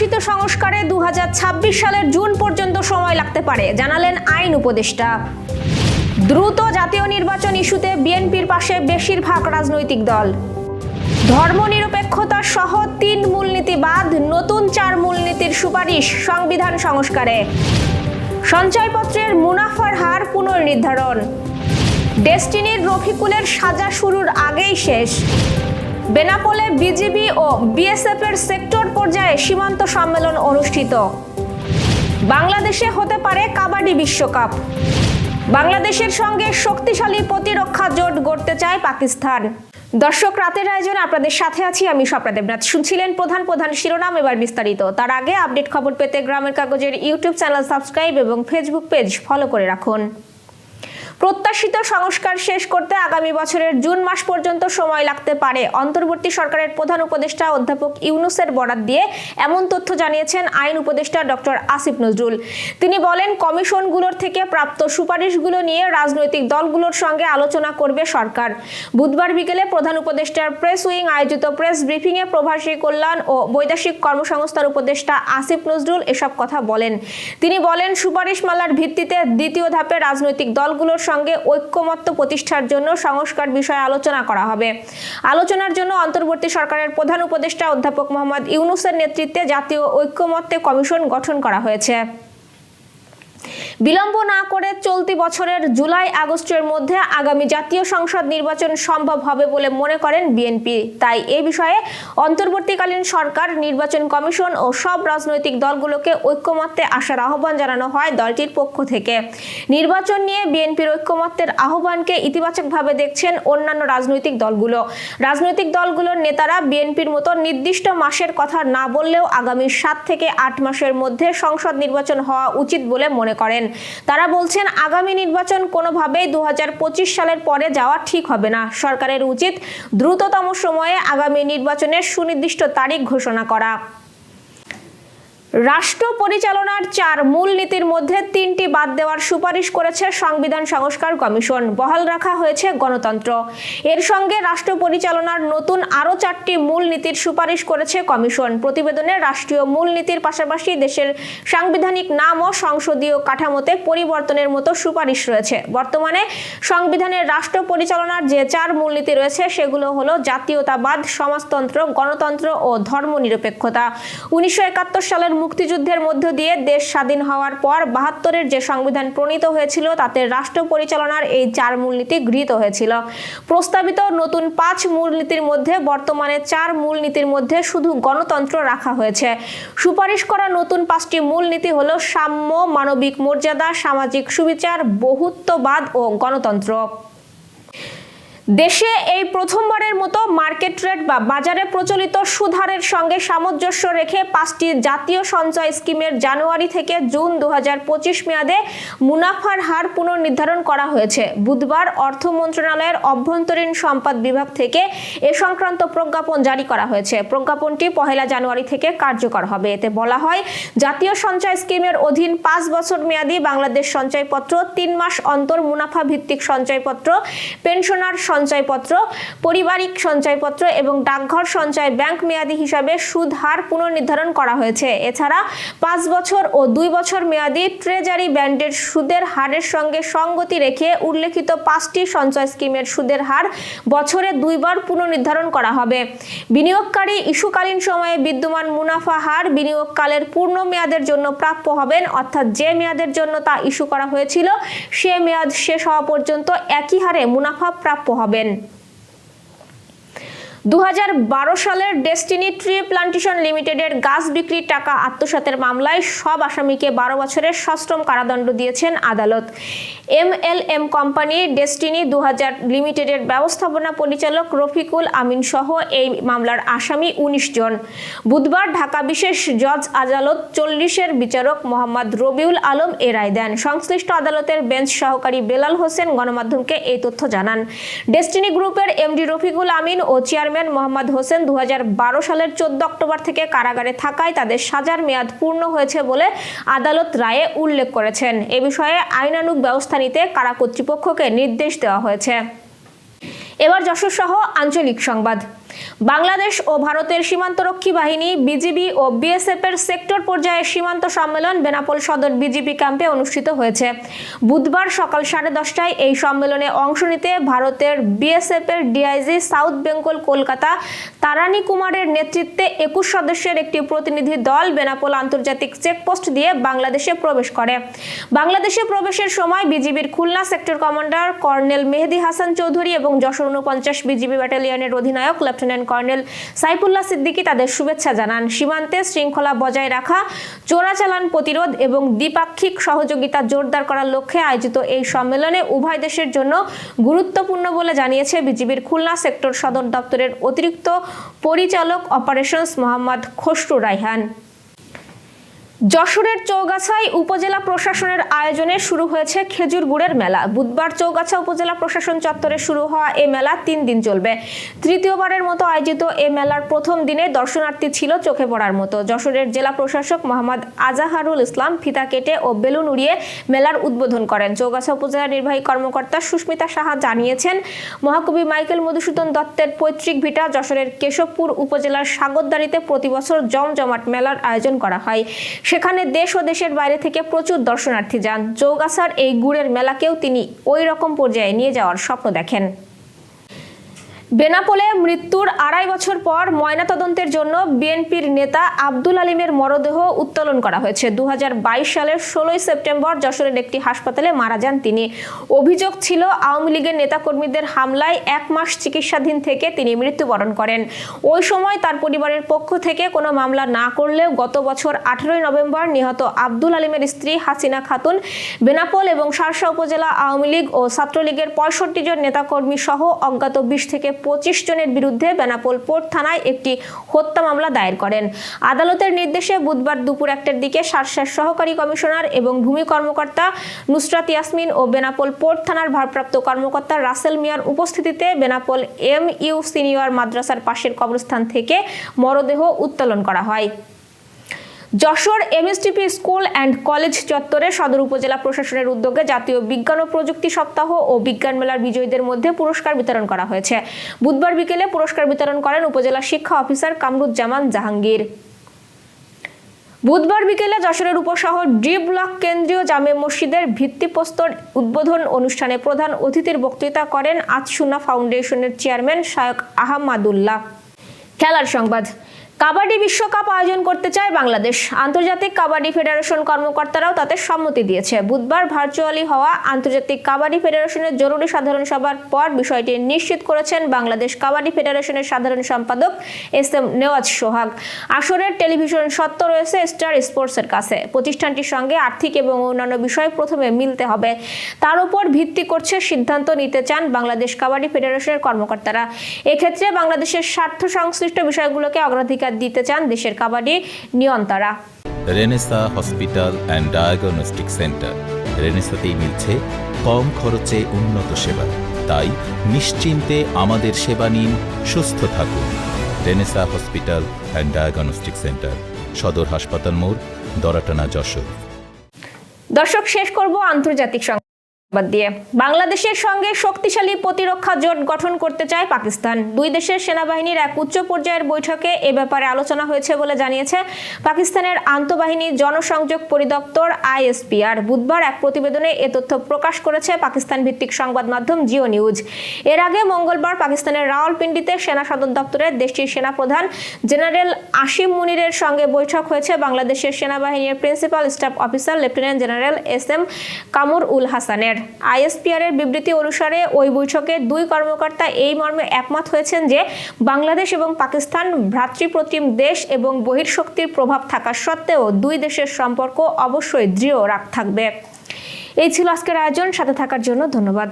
প্রত্যাশিত সংস্কারে দু হাজার ছাব্বিশ সালের জুন পর্যন্ত সময় লাগতে পারে, জানালেন আইন উপদেষ্টা। দ্রুত জাতীয় নির্বাচন ইস্যুতে বিএনপির পাশে বেশিরভাগ রাজনৈতিক দল। ধর্মনিরপেক্ষতা সহ তিন মূলনীতি বাদ নতুন চার মূলনীতির সুপারিশ সংবিধান সংস্কারে। সঞ্চয়পত্রের মুনাফার হার পুনর্নির্ধারণ। ডেস্টিনির রফিকুলের সাজা শুরুর আগেই শেষ। বেনাপোলে বিজিবি ও বিএসএফ এর সেক্টর পর্যায়ে সীমান্ত সম্মেলন অনুষ্ঠিত। বাংলাদেশে হতে পারে কাবাডি বিশ্বকাপ। বাংলাদেশের সঙ্গে শক্তিশালী প্রতিরক্ষা জোট গড়তে চায় পাকিস্তান। দর্শক, রাতের আয়োজন আপনাদের সাথে আছি আমি স্বপ্না দেবনাথ। শুনছিলেন প্রধান প্রধান শিরোনাম, এবার বিস্তারিত। তার আগে আপডেট খবর পেতে গ্রামের কাগজের ইউটিউব চ্যানেল সাবস্ক্রাইব এবং ফেসবুক পেজ ফলো করে রাখুন। প্রত্যাশিত সংস্কার শেষ করতে আগামী বছরের জুন মাস পর্যন্ত সময় লাগতে পারে। অন্তর্বর্তী সরকারের প্রধান উপদেষ্টা অধ্যাপক ইউনুসের বরাত দিয়ে এমন তথ্য জানিয়েছেন আইন উপদেষ্টা ডক্টর আসিফ নজরুল। তিনি বলেন, কমিশনগুলোর থেকে প্রাপ্ত সুপারিশগুলো নিয়ে রাজনৈতিক দলগুলোর সঙ্গে আলোচনা করবে সরকার। বুধবার বিকেলে প্রধান উপদেষ্টার প্রেস উইং আয়োজিত প্রেস ব্রিফিংয়ে প্রবাসী কল্যাণ ও বৈদেশিক কর্মসংস্থার উপদেষ্টা আসিফ নজরুল এসব কথা বলেন। তিনি বলেন, সুপারিশমালার ভিত্তিতে দ্বিতীয় ধাপে রাজনৈতিক দলগুলোর সঙ্গে ঐক্যমত্য প্রতিষ্ঠার জন্য সংস্কার বিষয়ে আলোচনা করা হবে। আলোচনার জন্য অন্তর্বর্তী সরকারের প্রধান উপদেষ্টা অধ্যাপক মোহাম্মদ ইউনুসের নেতৃত্বে জাতীয় ঐক্যমত্যে কমিশন গঠন করা হয়েছে। বিলম্ব না করে চলতি বছরের জুলাই আগস্টের মধ্যে আগামী জাতীয় সংসদ নির্বাচন সম্ভব হবে বলে মনে করেন বিএনপি। তাই এ বিষয়ে অন্তর্বর্তীকালীন সরকার, নির্বাচন কমিশন ও সব রাজনৈতিক দলগুলোকে ঐক্যমত্যে আসার আহ্বান জানানো হয় দলটির পক্ষ থেকে। নির্বাচন নিয়ে বিএনপির ঐক্যমত্যের আহ্বানকে ইতিবাচকভাবে দেখছেন অন্যান্য রাজনৈতিক দলগুলো। রাজনৈতিক দলগুলোর নেতারা বিএনপির মতো নির্দিষ্ট মাসের কথা না বললেও আগামী সাত থেকে আট মাসের মধ্যে সংসদ নির্বাচন হওয়া উচিত বলে মনে করেন। তারা বলছেন, আগামী নির্বাচন কোনোভাবেই দু হাজার পঁচিশ সালের পরে যাওয়া ঠিক হবে না। সরকারের উচিত দ্রুততম সময়ে আগামী নির্বাচনের সুনির্দিষ্ট তারিখ ঘোষণা করা। রাষ্ট্র পরিচালনার চার মূল নীতির মধ্যে তিনটি বাদ দেওয়ার সুপারিশ করেছে সংবিধান সংস্কার কমিশন। বহাল রাখা হয়েছে গণতন্ত্র। এর সঙ্গে রাষ্ট্র পরিচালনার নতুন আরও চারটি মূল নীতির সুপারিশ করেছে কমিশন। প্রতিবেদনে রাষ্ট্রীয় মূল নীতির পাশাপাশি দেশের সাংবিধানিক নাম ও সংসদীয় কাঠামোতে পরিবর্তনের মতো সুপারিশ রয়েছে। বর্তমানে সংবিধানের রাষ্ট্র পরিচালনার যে চার মূলনীতি রয়েছে, সেগুলো হলো জাতীয়তাবাদ, সমাজতন্ত্র, গণতন্ত্র ও ধর্মনিরপেক্ষতা। উনিশশো একাত্তর সালের মুক্তিযুদ্ধের মধ্য দিয়ে দেশ স্বাধীন হওয়ার পর বাহাত্তরের যে সংবিধান প্রণীত হয়েছিল, তাতে রাষ্ট্র পরিচালনার এই চার মূলনীতি গৃহীত হয়েছিল। প্রস্তাবিত নতুন পাঁচ মূলনীতির মধ্যে বর্তমানে চার মূলনীতির মধ্যে শুধু গণতন্ত্র রাখা হয়েছে। সুপারিশ করা নতুন পাঁচটি মূলনীতি হলো সাম্য, মানবিক মর্যাদা, সামাজিক সুবিচার, বহুত্ববাদ ও গণতন্ত্র। দেশে এই প্রথমবারের মতো মার্কেট রেট বা বাজারে প্রচলিত সুধারের সঙ্গে সামঞ্জস্য রেখে পাঁচটি জাতীয় সঞ্চয় স্কিমের জানুয়ারি থেকে জুন দু হাজার পঁচিশ মেয়াদে মুনাফার হার পুনর্নির্ধারণ করা হয়েছে। বুধবার অর্থ মন্ত্রণালয়ের অভ্যন্তরীণ সম্পদ বিভাগ থেকে এ সংক্রান্ত প্রজ্ঞাপন জারি করা হয়েছে। প্রজ্ঞাপনটি পহেলা জানুয়ারি থেকে কার্যকর হবে। এতে বলা হয়, জাতীয় সঞ্চয় স্কিমের অধীন পাঁচ বছর মেয়াদী বাংলাদেশ সঞ্চয়পত্র তিন মাস অন্তর মুনাফা ভিত্তিক সঞ্চয়পত্র, পেনশনার সঞ্চয়পত্র, পারিবারিক সঞ্চয়পত্র এবং ডাকঘর সঞ্চয় ব্যাংক মেয়াদি হিসাবে সুদ হার পুনর্নির্ধারণ করা হয়েছে। এছাড়া পাঁচ বছর ও দুই বছর মেয়াদি ট্রেজারি ব্যান্ডের সুদের হারের সঙ্গে সঙ্গতি রেখে উল্লেখিত পাঁচটি সঞ্চয় স্কিমের সুদের হার বছরে দুইবার পুনর্নির্ধারণ করা হবে। বিনিয়োগকারী ইস্যুকালীন সময়ে বিদ্যমান মুনাফা হার বিনিয়োগকালের পূর্ণ মেয়াদের জন্য প্রাপ্য হবেন, অর্থাৎ যে মেয়াদের জন্য তা ইস্যু করা হয়েছিল, সে মেয়াদ শেষ হওয়া পর্যন্ত একই হারে মুনাফা প্রাপ্য হবেন। দু হাজার বারো সালের ডেস্টিনি ট্রি প্লান্টেশন লিমিটেডের গাছ বিক্রির টাকা আত্মসাতের মামলায় সব আসামিকে বারো বছরের সশ্রম কারাদণ্ড দিয়েছেন আদালত। M L M company Destiny দু হাজার লিমিটেডের ব্যবস্থাপনা পরিচালক রফিকুল আমিন সহ এই মামলার আসামি উনিশ জন। বুধবার ঢাকা বিশেষ জজ আদালত চল্লিশের বিচারক মোহাম্মদ রবিউল আলম এ রায় দেন। সংশ্লিষ্ট আদালতের বেঞ্চ সহকারী বেলাল হোসেন গণমাধ্যমকে এই তথ্য জানান। ডেস্টিনি গ্রুপের এমডি রফিকুল আমিন ও চেয়ারম্যান চেয়ারম্যান মোহাম্মদ হোসেন দু হাজার বারো সালের চোদ্দ অক্টোবর থেকে কারাগারে থাকায় তাদের সাজার মেয়াদ পূর্ণ হয়েছে বলে আদালত রায়ে উল্লেখ করেছেন। এ বিষয়ে আইনানুগ ব্যবস্থা নিতে কারা কর্তৃপক্ষকে নির্দেশ দেওয়া হয়েছে। এবার যশোর সহ আঞ্চলিক সংবাদ। বাংলাদেশ ও ভারতের সীমান্তরক্ষী বাহিনী, বিজিবি ও বিএসএফ এর সেক্টর পর্যায়ে সীমান্ত সম্মেলন বেনাপোল সদর বিজিবি ক্যাম্পে অনুষ্ঠিত হয়েছে। বুধবার সকাল সাড়ে দশটায় এই সম্মেলনে অংশ নিতে ভারতের বিএসএফ এর ডিআইজি সাউথ বেঙ্গল কলকাতা তারানী কুমারের নেতৃত্বে একুশ সদস্যের একটি প্রতিনিধি দল বেনাপোল আন্তর্জাতিক চেকপোস্ট দিয়ে বাংলাদেশে প্রবেশ করে। বাংলাদেশে প্রবেশের সময় বিজিবির Khulna sector commander colonel Mehedi Hasan Chowdhury এবং যশোর উনপঞ্চাশ বিজিবি ব্যাটালিয়নের অধিনায়ক লেফটেন্যান্ট কর্নেল সাইফুল্লাহ সিদ্দিকী তাদের শুভেচ্ছা জানান। সীমান্তে শৃঙ্খলা বজায় রাখা চোরাচালান প্রতিরোধ এবং দ্বিপাক্ষিক সহযোগিতা জোরদার করার লক্ষ্যে আয়োজিত এই সম্মেলনে উভয় দেশের জন্য গুরুত্বপূর্ণ বলে জানিয়েছে বিজিবির খুলনা সেক্টর সদর দপ্তরের অতিরিক্ত পরিচালক অপারেশনস মোহাম্মদ খসরু রাইহান যশোরের চৌগাছায় উপজেলা প্রশাসনের আয়োজনে শুরু হয়েছে খেজুর গুড়ের মেলা। বুধবার চৌগাছা উপজেলা প্রশাসন চত্বরে শুরু হওয়া এ মেলা তিন দিন চলবে। তৃতীয়বারের মতো আয়োজিত এ মেলার প্রথম দিনে দর্শনার্থী ছিল চোখে পড়ার মতো। যশোরের জেলা প্রশাসক মোহাম্মদ আজাহারুল ইসলাম ফিতা কেটে ও বেলুন উড়িয়ে মেলার উদ্বোধন করেন। চৌগাছা উপজেলা নির্বাহী কর্মকর্তা সুস্মিতা সাহা জানিয়েছেন, মহাকবি মাইকেল মধুসূদন দত্তের পৈতৃক ভিটা যশোরের কেশবপুর উপজেলার সাগরদারিতে প্রতিবছর জমজমাট মেলার আয়োজন করা হয়। সেখানে দেশ ও দেশের বাইরে থেকে প্রচুর দর্শনার্থী যান। যোগাসার এই গুড়ের মেলাকেও তিনি ওই রকম পর্যায়ে নিয়ে যাওয়ার স্বপ্ন দেখেন। বেনাপোলে মৃত্যুর আড়াই বছর পর ময়নাতদন্তের জন্য বিএনপির নেতা আব্দুল আলিমের মরদেহ উত্তোলন করা হয়েছে। দু হাজার বাইশ সালের ষোলোই সেপ্টেম্বর যশোরের একটি হাসপাতালে মারা যান তিনি। অভিযোগ ছিল, আওয়ামী লীগের নেতাকর্মীদের হামলায় এক মাস চিকিৎসাধীন থেকে তিনি মৃত্যুবরণ করেন। ওই সময় তার পরিবারের পক্ষ থেকে কোনো মামলা না করলেও গত বছর আঠেরোই নভেম্বর নিহত আব্দুল আলিমের স্ত্রী হাসিনা খাতুন বেনাপোল এবং সারসা উপজেলা আওয়ামী লীগ ও ছাত্রলীগের পঁয়ষট্টি জন নেতাকর্মী সহ অজ্ঞাত বিশ থেকে পঁচিশ জনের বিরুদ্ধে বেনাপোল পোর্ট থানায় একটি হত্যা মামলা দায়ের করেন। আদালতের নির্দেশে বুধবার দুপুর একটার দিকে সারসার সহকারী কমিশনার এবং ভূমি কর্মকর্তা নুসরাত ইয়াসমিন ও বেনাপোল পোর্ট থানার ভারপ্রাপ্ত কর্মকর্তা রাসেল মিয়ার উপস্থিতিতে বেনাপোল এম ইউ সিনিয়র মাদ্রাসার পাশের কবরস্থান থেকে মরদেহ উত্তোলন করা হয়। Jessore MSTP school and college চত্বরে সদর উপজেলা প্রশাসনের উদ্যোগে জাতীয় বিজ্ঞান ও প্রযুক্তি সপ্তাহ ও বিজ্ঞান মেলার বিজয়ীদের মধ্যে পুরস্কার বিতরণ করা হয়েছে। বুধবার বিকেলে পুরস্কার বিতরণ করেন উপজেলা শিক্ষা অফিসার কামরুজ্জামান জাহাঙ্গীর। বুধবার বিকেলে যশোরের উপশহর ডি ব্লক কেন্দ্রীয় জামে মসজিদের ভিত্তিপ্রস্তর উদ্বোধন অনুষ্ঠানে প্রধান অতিথির বক্তৃতা করেন আজসুনা ফাউন্ডেশনের চেয়ারম্যান শায়ক আহমাদুল্লাহ। খেলার সংবাদ। কাবাডি বিশ্বকাপ আয়োজন করতে চায় বাংলাদেশ। আন্তর্জাতিক কাবাডি ফেডারেশন কর্মকর্তারাও তাতে সম্মতি দিয়েছে। বুধবার ভার্চুয়ালি হওয়া আন্তর্জাতিক কাবাডি ফেডারেশনের জরুরি সাধারণ সভার পর বিষয়টি নিশ্চিত করেছেন বাংলাদেশ কাবাডি ফেডারেশনের সাধারণ সম্পাদক এস এম নেওয়াজ সোহাগ। আসরের টেলিভিশন সত্ত্ব রয়েছে স্টার স্পোর্টসের কাছে। প্রতিষ্ঠানটির সঙ্গে আর্থিক এবং অন্যান্য বিষয় প্রথমে মিলতে হবে। তার উপর ভিত্তি করছে সিদ্ধান্ত নিতে চান বাংলাদেশ কাবাডি ফেডারেশনের কর্মকর্তারা। এক্ষেত্রে বাংলাদেশের স্বার্থ সংশ্লিষ্ট বিষয়গুলোকে অগ্রাধিকার দিতে চান দেশের kabaddi নিয়ন্তারা। Renaissance hospital and diagnostic centre. রেনেসাতেই মিলছে কম খরচে উন্নত সেবা। তাই নিশ্চিন্তে আমাদের সেবা নিন সুস্থ থাকুন। Renaissance hospital and diagnostic centre সদর হাসপাতাল মোড় দরাটানা যশোর। দর্শক শেষ করব আন্তর্জাতিক সংবাদ দিয়ে। বাংলাদেশের সঙ্গে শক্তিশালী প্রতিরক্ষা জোট গঠন করতে চায় পাকিস্তান। দুই দেশের সেনাবাহিনীর এক উচ্চ পর্যায়ের বৈঠকে এ ব্যাপারে আলোচনা হয়েছে বলে জানিয়েছে পাকিস্তানের আন্তঃবাহিনী জনসংযোগ পরিদপ্তর আইএসপিআর বুধবার এক প্রতিবেদনে এ তথ্য প্রকাশ করেছে পাকিস্তান ভিত্তিক সংবাদ মাধ্যম জিও নিউজ। এর আগে মঙ্গলবার পাকিস্তানের রাওয়ালপিন্ডিতে সেনা সদর দপ্তরের দেশটির সেনাপ্রধান জেনারেল আসিম মুনিরের সঙ্গে বৈঠক হয়েছে বাংলাদেশের সেনাবাহিনীর principal staff officer lieutenant general S M Kamrul হাসানের। আইএসপিআর এর বিবৃতি অনুসারে ওই বৈঠকে দুই কর্মকর্তা এই মর্মে একমত হয়েছেন যে বাংলাদেশ এবং পাকিস্তান ভ্রাতৃপ্রতিম দেশ এবং বহির্শক্তির প্রভাব থাকা সত্ত্বেও দুই দেশের সম্পর্ক অবশ্যই দৃঢ় রাখ থাকবে। এই ছিল আজকের আয়োজন। সাথে থাকার জন্য ধন্যবাদ।